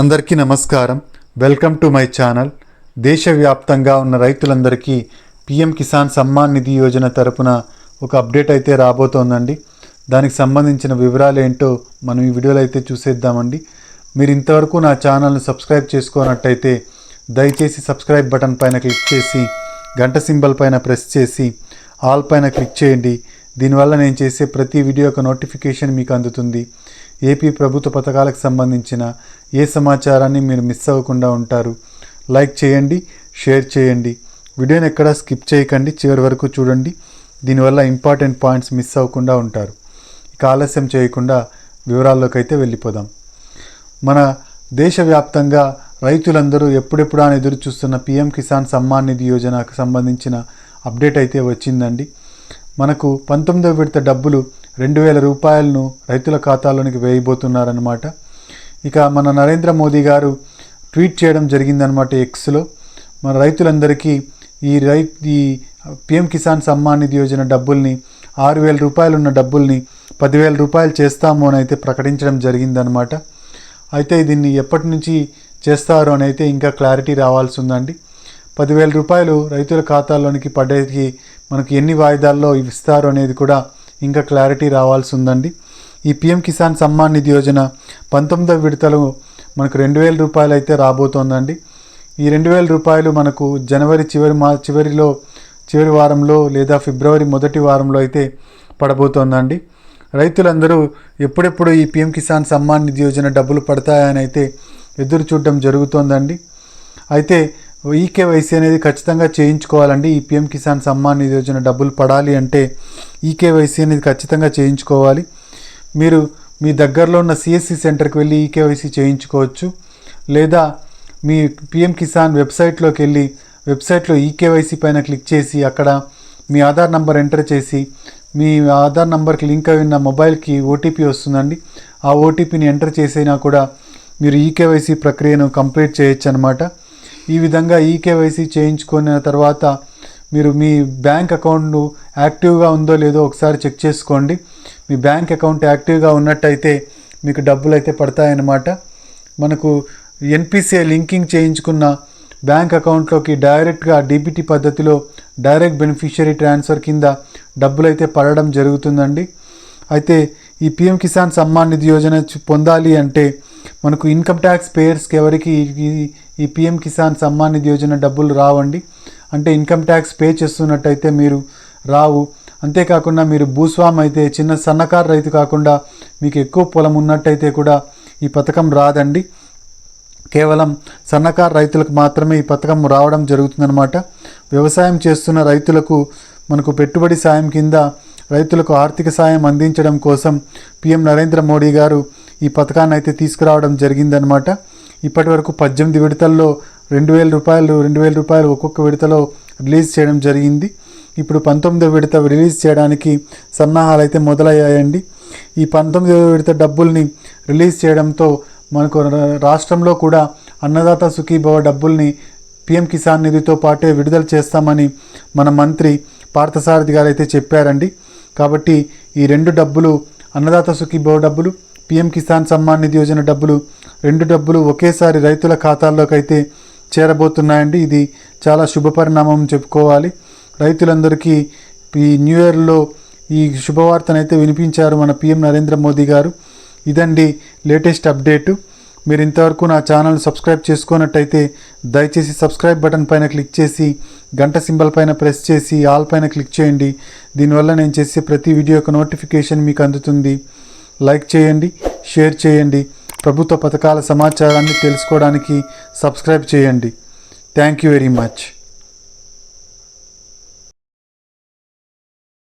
అందరికీ నమస్కారం. Welcome to my channel. దేశవ్యాప్తంగా ఉన్న రైతులందరికీ పిఎం కిసాన్ సమ్మాన్ నిధి యోజన తరపున ఒక అప్డేట్ అయితే రాబోతోందండి. దానికి సంబంధించిన వివరాలు ఏంటో మనం ఈ వీడియోలో అయితే చూసేద్దామండి. మీరు ఇంతవరకు నా ఛానల్ను సబ్స్క్రైబ్ చేసుకోనట్టయితే దయచేసి సబ్స్క్రైబ్ బటన్ పైన క్లిక్ చేసి గంట సింబల్ పైన ప్రెస్ చేసి ఆల్ పైన క్లిక్ చేయండి. దీనివల్ల నేను చేసే ప్రతి వీడియో యొక్క నోటిఫికేషన్ మీకు అందుతుంది. ఏపీ ప్రభుత్వ పథకాలకు సంబంధించిన ఏ సమాచారాన్ని మీరు మిస్ అవ్వకుండా ఉంటారు. లైక్ చేయండి షేర్ చేయండి. వీడియోని ఎక్కడా స్కిప్ చేయకండి చివరి వరకు చూడండి. దీనివల్ల ఇంపార్టెంట్ పాయింట్స్ మిస్ అవ్వకుండా ఉంటారు. ఇక ఆలస్యం చేయకుండా వివరాల్లోకి అయితే వెళ్ళిపోదాం. మన దేశవ్యాప్తంగా రైతులందరూ ఎప్పుడెప్పుడు అని ఎదురు చూస్తున్న పీఎం కిసాన్ సమ్మాన్ నిధి యోజనకు సంబంధించిన అప్డేట్ అయితే వచ్చిందండి. మనకు పంతొమ్మిదవ విడత డబ్బులు రెండు వేల రూపాయలను రైతుల ఖాతాలోనికి వేయబోతున్నారనమాట ఇక మన నరేంద్ర మోదీ గారు ట్వీట్ చేయడం జరిగిందనమాట ఎక్స్లో. మన రైతులందరికీ ఈ రై ఈ పిఎం కిసాన్ సమ్మాన్ నిధి యోజన డబ్బుల్ని ఆరు వేల రూపాయలు ఉన్న డబ్బుల్ని పదివేల రూపాయలు చేస్తాము అని అయితే ప్రకటించడం జరిగిందనమాట అయితే దీన్ని ఎప్పటి నుంచి చేస్తారు అని అయితే ఇంకా క్లారిటీ రావాల్సి ఉందండి. పదివేల రూపాయలు రైతుల ఖాతాలోనికి పడేకి మనకు ఎన్ని వాయిదాల్లో ఇస్తారు అనేది కూడా ఇంకా క్లారిటీ రావాల్సి ఉందండి ఈ పిఎం కిసాన్ సమ్మాన్ నిధి యోజన పంతొమ్మిదవ విడతలు మనకు రెండు వేల రూపాయలు అయితే రాబోతోందండి. ఈ రెండు వేల రూపాయలు మనకు జనవరి చివరి మా చివరిలో చివరి వారంలో లేదా ఫిబ్రవరి మొదటి వారంలో అయితే పడబోతోందండి. రైతులందరూ ఎప్పుడెప్పుడు ఈ పిఎం కిసాన్ సమ్మాన్ నిధి యోజన డబ్బులు పడతాయని అయితే ఎదురు చూడడం జరుగుతోందండి. అయితే ఈకేవైసీ అనేది ఖచ్చితంగా చేయించుకోవాలండి. ఈ పిఎం కిసాన్ సమ్మాన్ నిధి యోజన డబ్బులు పడాలి అంటే ఈకేవైసీ అనేది ఖచ్చితంగా చేయించుకోవాలి. మీరు మీ దగ్గరలో ఉన్న సిఎస్సి సెంటర్కి వెళ్ళి ఈకేవైసీ చేయించుకోవచ్చు. లేదా మీ పిఎం కిసాన్ వెబ్సైట్లోకి వెళ్ళి వెబ్సైట్లో ఈకేవైసీ పైన క్లిక్ చేసి అక్కడ మీ ఆధార్ నంబర్ ఎంటర్ చేసి మీ ఆధార్ నంబర్కి లింక్ అయిన మొబైల్కి ఓటీపీ వస్తుందండి. ఆ ఓటీపీని ఎంటర్ చేసైనా కూడా మీరు ఈకేవైసీ ప్రక్రియను కంప్లీట్ చేయొచ్చు అనమాట ఈ విధంగా ఈకేవైసీ చేయించుకున్న తర్వాత మీరు మీ బ్యాంక్ అకౌంట్ను యాక్టివ్గా ఉందో లేదో ఒకసారి చెక్ చేసుకోండి. మీ బ్యాంక్ అకౌంట్ యాక్టివ్గా ఉన్నట్టయితే మీకు డబ్బులు అయితే పడతాయన్నమాట. మనకు ఎన్పిసిఐ లింకింగ్ చేయించుకున్న బ్యాంక్ అకౌంట్లోకి డైరెక్ట్గా డీబీటీ పద్ధతిలో డైరెక్ట్ బెనిఫిషియరీ ట్రాన్స్ఫర్ కింద డబ్బులు అయితే పడడం జరుగుతుందండి. అయితే ఈ పిఎం కిసాన్ సమ్మాన్ నిధి యోజన పొందాలి అంటే మనకు ఇన్కమ్ ట్యాక్స్ పేయర్స్కి ఎవరికి ఈ- పిఎం కిసాన్ సమ్మాన్ నిధి యోజన డబ్బులు రావండి. అంటే ఇన్కమ్ ట్యాక్స్ పే చేస్తున్నట్టయితే మీరు రావు. అంతేకాకుండా మీరు భూస్వామి అయితే చిన్న సన్నకారు రైతు కాకుండా మీకు ఎక్కువ పొలం ఉన్నట్టయితే కూడా ఈ పథకం రాదండి. కేవలం సన్నకారు రైతులకు మాత్రమే ఈ పథకం రావడం జరుగుతుందన్నమాట. వ్యవసాయం చేస్తున్న రైతులకు మనకు పెట్టుబడి సాయం కింద రైతులకు ఆర్థిక సాయం అందించడం కోసం పిఎం నరేంద్ర మోడీ గారు ఈ పథకాన్ని అయితే తీసుకురావడం జరిగిందనమాట ఇప్పటి వరకు పద్దెనిమిది విడతల్లో రెండు వేల రూపాయలు రెండు వేల రూపాయలు ఒక్కొక్క విడతలో రిలీజ్ చేయడం జరిగింది. ఇప్పుడు పంతొమ్మిదో విడత రిలీజ్ చేయడానికి సన్నాహాలు అయితే మొదలయ్యాయండి. ఈ పంతొమ్మిదో విడత డబ్బుల్ని రిలీజ్ చేయడంతో మనకు రాష్ట్రంలో కూడా అన్నదాత సుఖీభవ డబ్బుల్ని పిఎం కిసాన్ నిధితో పాటే విడుదల చేస్తామని మన మంత్రి పార్థసారథి గారు అయితే చెప్పారండి. కాబట్టి ఈ రెండు డబ్బులు అన్నదాత సుఖీభవ డబ్బులు పీఎం కిసాన్ సమ్మాన్ నిధి యోజన డబ్బులు రెండు డబ్బులు ఒకేసారి రైతుల ఖాతాల్లోకైతే చేరబోతున్నాయండి. ఇది చాలా శుభపరిణామం చెప్పుకోవాలి. రైతులందరికీ ఈ న్యూ ఇయర్లో ఈ శుభవార్తనైతే వినిపించారు మన పీఎం నరేంద్ర మోదీ గారు. ఇదండి లేటెస్ట్ అప్డేటు. మీరు ఇంతవరకు నా ఛానల్ సబ్స్క్రైబ్ చేసుకున్నట్టయితే దయచేసి సబ్స్క్రైబ్ బటన్ పైన క్లిక్ చేసి గంట సింబల్ పైన ప్రెస్ చేసి ఆల్ పైన క్లిక్ చేయండి. దీనివల్ల నేను చేసే ప్రతి వీడియో యొక్క నోటిఫికేషన్ మీకు అందుతుంది. లైక్ చేయండి షేర్ చేయండి. ప్రభుత్వ పథకాల సమాచారాన్ని తెలుసుకోవడానికి సబ్స్క్రైబ్ చేయండి. Thank you very much